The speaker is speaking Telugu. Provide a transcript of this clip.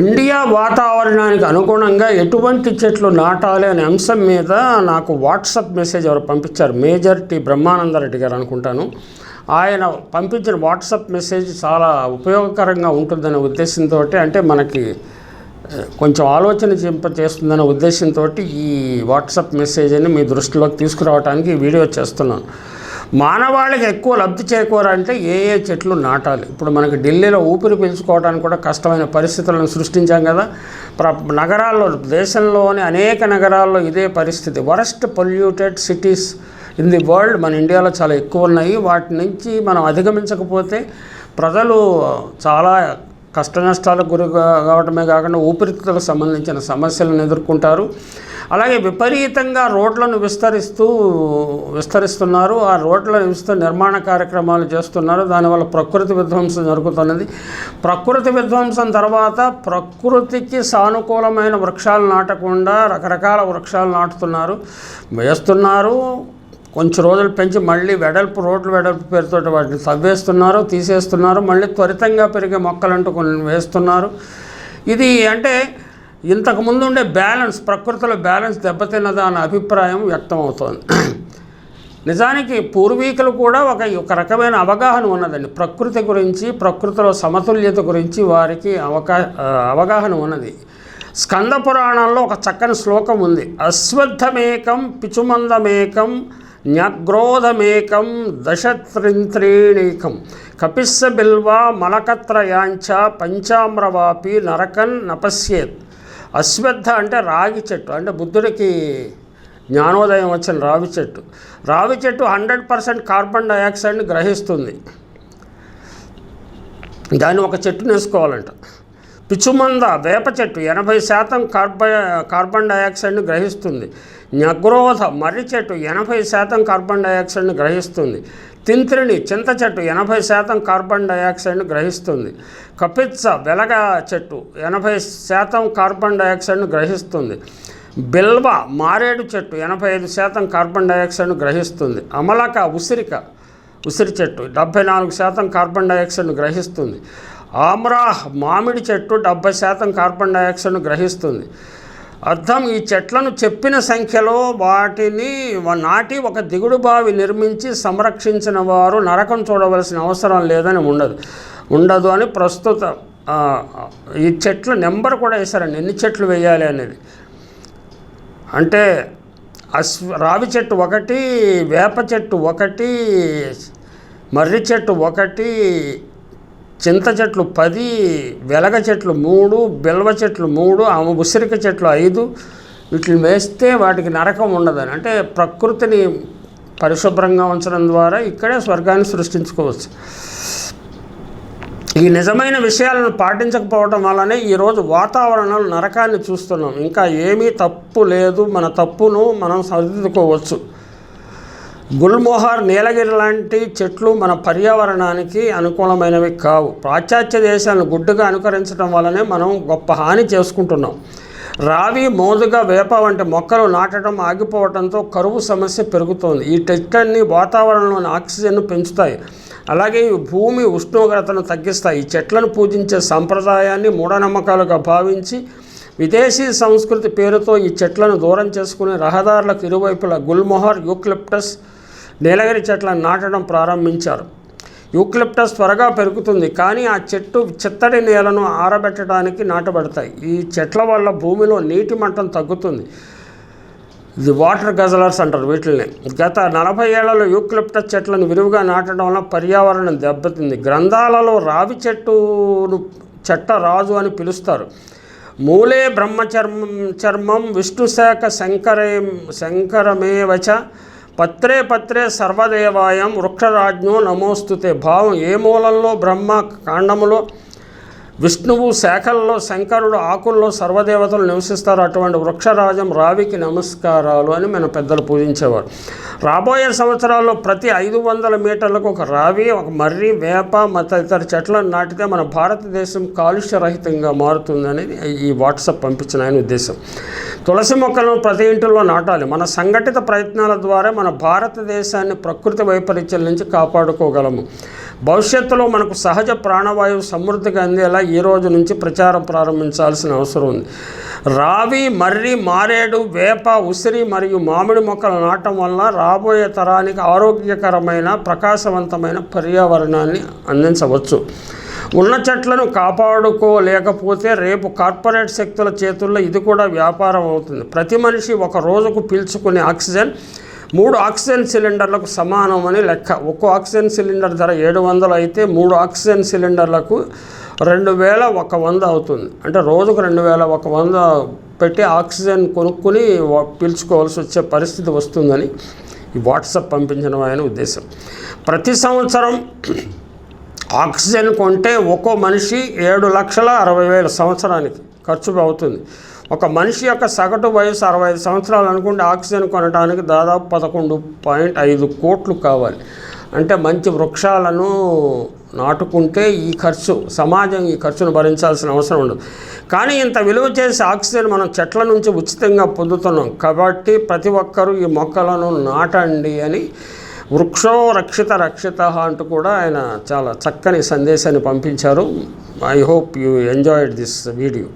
ఇండియా వాతావరణానికి అనుగుణంగా ఎటువంటి చెట్లు నాటాలి అనే అంశం మీద నాకు వాట్సాప్ మెసేజ్ ఎవరు పంపించారు? మేజర్ టి బ్రహ్మానందరెడ్డి గారు అనుకుంటాను. ఆయన పంపించిన వాట్సాప్ మెసేజ్ చాలా ఉపయోగకరంగా ఉంటుందనే ఉద్దేశంతో అంటే మనకి కొంచెం ఆలోచన చెంప చేస్తుందనే ఉద్దేశంతో ఈ వాట్సాప్ మెసేజ్ని మీ దృష్టిలోకి తీసుకురావడానికి వీడియో చేస్తున్నాను. మానవాళికి ఎక్కువ లబ్ధి చేకూరంటే ఏ ఏ చెట్లు నాటాలి? ఇప్పుడు మనకి ఢిల్లీలో ఊపిరి పీల్చుకోవడానికి కూడా కష్టమైన పరిస్థితులను సృష్టించాం కదా. ప్ర నగరాల్లో దేశంలోని అనేక నగరాల్లో ఇదే పరిస్థితి. Worst polluted cities in the world మన ఇండియాలో చాలా ఎక్కువ ఉన్నాయి. వాటి నుంచి మనం అధిగమించకపోతే ప్రజలు చాలా కష్ట నష్టాలకు గురి కావటమే కావడమే కాకుండా ఊపిరితిత్తులకు సంబంధించిన సమస్యలను ఎదుర్కొంటారు. అలాగే విపరీతంగా రోడ్లను విస్తరిస్తూ విస్తరిస్తున్నారు. ఆ రోడ్లను విస్తూ నిర్మాణ కార్యక్రమాలు చేస్తున్నారు. దానివల్ల ప్రకృతి విధ్వంసం జరుగుతున్నది. ప్రకృతి విధ్వంసం తర్వాత ప్రకృతికి సానుకూలమైన వృక్షాలు నాటకుండా రకరకాల వృక్షాలు నాటుతున్నారు. వేస్తున్నారు. కొంచెం రోజులు పెంచి మళ్ళీ వెడల్పు రోడ్లు వెడల్పు పేరుతో వాటిని తవ్వేస్తున్నారు తీసేస్తున్నారు మళ్ళీ త్వరితంగా పెరిగే మొక్కలంటూ కొన్ని వేస్తున్నారు. ఇది అంటే ఇంతకు ముందు ఉండే బ్యాలెన్స్ ప్రకృతిలో బ్యాలెన్స్ దెబ్బతిన్నదా అన్న అభిప్రాయం వ్యక్తం అవుతోంది నిజానికి పూర్వీకులు కూడా ఒక ఒక రకమైన అవగాహన ఉన్నదండి. ప్రకృతి గురించి ప్రకృతిలో సమతుల్యత గురించి వారికి అవకా అవగాహన ఉన్నది. స్కంద పురాణంలో ఒక చక్కని శ్లోకం ఉంది. అశ్వత్థమేకం పిచుమందమేకం న్యగ్రోధమేకం దశత్రింత్రీణీకం కపిస్స బిల్వ మలకత్రయాంచ పంచామ్రవాపి నరకన్ నపశ్యేత్ అశ్వత్థ అంటే రాగి చెట్టు అంటే బుద్ధుడికి జ్ఞానోదయం వచ్చిన రావి చెట్టు. రావి చెట్టు హండ్రెడ్ పర్సెంట్ కార్బన్ డైఆక్సైడ్ని గ్రహిస్తుంది. దాన్ని ఒక చెట్టుని వేసుకోవాలంట పిచ్చుమంద వేప చెట్టు ఎనభై శాతం కార్బ కార్బన్ డైఆక్సైడ్ను గ్రహిస్తుంది. నగ్రోధ మర్రి చెట్టు ఎనభై శాతం కార్బన్ డైఆక్సైడ్ను గ్రహిస్తుంది. తింత్రిణి చింత చెట్టు ఎనభై శాతం కార్బన్ డైఆక్సైడ్ను గ్రహిస్తుంది. కపిత్స వెలగ చెట్టు ఎనభై శాతం కార్బన్ డైఆక్సైడ్ను గ్రహిస్తుంది. బిల్వ మారేడు చెట్టు ఎనభై ఐదు శాతం కార్బన్ డైఆక్సైడ్ను గ్రహిస్తుంది. అమలక ఉసిరిక ఉసిరి చెట్టు డెబ్బై నాలుగు శాతం కార్బన్ డైఆక్సైడ్ను గ్రహిస్తుంది. ఆమ్రాహ్ మామిడి చెట్టు డెబ్బై శాతం కార్బన్ డైఆక్సైడ్ను గ్రహిస్తుంది. అర్థం ఈ చెట్లను చెప్పిన సంఖ్యలో వాటిని నాటి ఒక దిగుడు బావి నిర్మించి సంరక్షించిన వారు నరకం చూడవలసిన అవసరం లేదని ఉండదు. ఉండదు అని ప్రస్తుత ఈ చెట్ల నెంబర్ కూడా వేశారండి. ఎన్ని చెట్లు వేయాలి అనేది. అంటే అశ్వ రావి చెట్టు ఒకటి వేప చెట్టు ఒకటి మర్రి చెట్టు ఒకటి చింత చెట్లు పది వెలగ చెట్లు మూడు బిల్వ చెట్లు మూడు ఆమె ఉసిరిక చెట్లు ఐదు. వీటిని వేస్తే వాటికి నరకం ఉండదని. అంటే ప్రకృతిని పరిశుభ్రంగా ఉంచడం ద్వారా ఇక్కడే స్వర్గాన్ని సృష్టించుకోవచ్చు. ఈ నిజమైన విషయాలను పాటించకపోవడం వల్లనే ఈరోజు వాతావరణంలో నరకాన్ని చూస్తున్నాం. ఇంకా ఏమీ తప్పు లేదు. మన తప్పును మనం సరిదిద్దుకోవచ్చు. గుల్మోహర్ నీలగిరి లాంటి చెట్లు మన పర్యావరణానికి అనుకూలమైనవి కావు. పాశ్చాత్య దేశాలను గుడ్డుగా అనుకరించడం వల్లనే మనం గొప్ప హాని చేసుకుంటున్నాం. రావి మోదుగా వేప వంటి మొక్కలు నాటడం ఆగిపోవడంతో కరువు సమస్య పెరుగుతోంది. ఈ చెట్లన్నీ వాతావరణంలోని ఆక్సిజన్ను పెంచుతాయి. అలాగే భూమి ఉష్ణోగ్రతను తగ్గిస్తాయి. ఈ చెట్లను పూజించే సంప్రదాయాన్ని మూఢనమ్మకాలుగా భావించి విదేశీ సంస్కృతి పేరుతో ఈ చెట్లను దూరం చేసుకుని రహదారులకు ఇరువైపులా గుల్మొహర్ యూక్లిప్టస్ నీలగిరి చెట్లను నాటడం ప్రారంభించారు. యూక్లిప్టస్ త్వరగా పెరుగుతుంది కానీ ఆ చెట్టు చిత్తడి నేలను ఆరబెట్టడానికి నాటబడతాయి. ఈ చెట్ల వల్ల భూమిలో నీటి మట్టం తగ్గుతుంది. ఇది వాటర్ గజలర్స్ అంటారు వీటిని గత నలభై ఏళ్ళలో యూక్లిప్టస్ చెట్లను విరివిగా నాటడం వల్ల పర్యావరణం దెబ్బతింది. గ్రంథాలలో రావి చెట్టును చెట్ట రాజు అని పిలుస్తారు. మూలే బ్రహ్మచర్మం చర్మం విష్ణుశాఖ శంకరే శంకరమేవచ పత్రే పత్రే సర్వదేవాయం వృక్షరాజ్ఞో నమోస్తుతే భావం ఏ మూలంలో బ్రహ్మ కాండములో విష్ణువు శాఖల్లో శంకరుడు ఆకుల్లో సర్వదేవతలు నివసిస్తారు. అటువంటి వృక్షరాజం రావికి నమస్కారాలు అని మన పెద్దలు పూజించేవారు. రాబోయే సంవత్సరాల్లో ప్రతి ఐదు వందల మీటర్లకు ఒక రావి ఒక మర్రి వేప మత ఇతర చెట్లను నాటితే మన భారతదేశం కాలుష్యరహితంగా మారుతుందని ఈ వాట్సాప్ పంపించిన ఆయన ఉద్దేశం. తులసి మొక్కలను ప్రతి ఇంటిలో నాటాలి. మన సంఘటిత ప్రయత్నాల ద్వారా మన భారతదేశాన్ని ప్రకృతి వైపరీత్యం నుంచి కాపాడుకోగలము. భవిష్యత్తులో మనకు సహజ ప్రాణవాయువు సమృద్ధిగా అందేలా ఈ రోజు నుంచి ప్రచారం ప్రారంభించాల్సిన అవసరం ఉంది. రావి మర్రి మారేడు వేప ఉసిరి మరియు మామిడి మొక్కలు నాటడం వల్ల రాబోయే తరానికి ఆరోగ్యకరమైన ప్రకాశవంతమైన పర్యావరణాన్ని అందించవచ్చు. ఉన్న చెట్లను కాపాడుకోలేకపోతే రేపు కార్పొరేట్ శక్తుల చేతుల్లో ఇది కూడా వ్యాపారం అవుతుంది. ప్రతి మనిషి ఒక రోజుకు పీల్చుకునే ఆక్సిజన్ మూడు ఆక్సిజన్ సిలిండర్లకు సమానం అని లెక్క. ఒక్కో ఆక్సిజన్ సిలిండర్ ధర ఏడు వందలు అయితే మూడు ఆక్సిజన్ సిలిండర్లకు రెండు వేల ఒక వంద అవుతుంది. అంటే రోజుకు రెండు వేల ఒక వంద పెట్టి ఆక్సిజన్ కొనుక్కుని పీల్చుకోవాల్సి వచ్చే పరిస్థితి వస్తుందని ఈ వాట్సాప్ పంపించడం ఆయన ఉద్దేశం. ప్రతి సంవత్సరం ఆక్సిజన్ కొంటే ఒక్కో మనిషి ఏడు లక్షల అరవై వేల సంవత్సరానికి ఖర్చు అవుతుంది. ఒక మనిషి యొక్క సగటు వయసు అరవై ఐదు సంవత్సరాలు అనుకుంటే ఆక్సిజన్ కొనడానికి దాదాపు పదకొండు పాయింట్ ఐదు కోట్లు కావాలి. అంటే మంచి వృక్షాలను నాటుకుంటే ఈ ఖర్చు సమాజం ఈ ఖర్చును భరించాల్సిన అవసరం ఉండదు. కానీ ఇంత విలువ చేసే ఆక్సిజన్ మనం చెట్ల నుంచి ఉచితంగా పొందుతున్నాం. కాబట్టి ప్రతి ఒక్కరూ ఈ మొక్కలను నాటండి అని వృక్షో రక్షిత రక్షిత అంటూ కూడా ఆయన చాలా చక్కని సందేశాన్ని పంపించారు. I hope you enjoyed this video